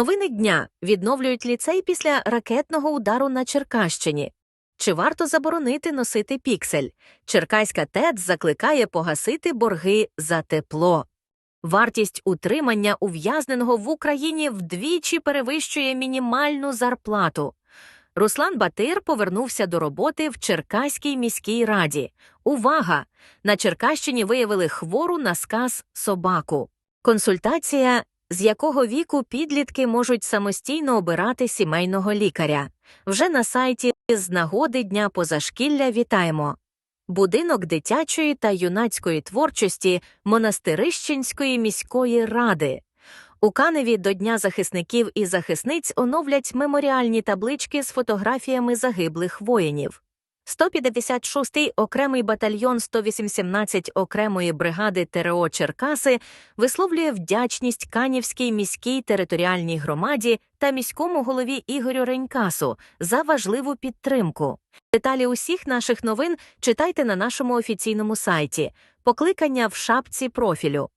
Новини дня відновлюють ліцей після ракетного удару на Черкащині. Чи варто заборонити носити піксель? Черкаська ТЕД закликає погасити борги за тепло. Вартість утримання ув'язненого в Україні вдвічі перевищує мінімальну зарплату. Руслан Батир повернувся до роботи в Черкаській міській раді. Увага! На Черкащині виявили хвору на сказ собаку. Консультація, з якого віку підлітки можуть самостійно обирати сімейного лікаря. Вже на сайті з нагоди Дня позашкілля вітаємо. Будинок дитячої та юнацької творчості Монастирищенської міської ради. У Каневі до Дня захисників і захисниць оновлять меморіальні таблички з фотографіями загиблих воїнів. 156-й окремий батальйон 118 окремої бригади ТРО Черкаси висловлює вдячність Канівській міській територіальній громаді та міському голові Ігорю Ренькасу за важливу підтримку. Деталі усіх наших новин читайте на нашому офіційному сайті. Покликання в шапці профілю.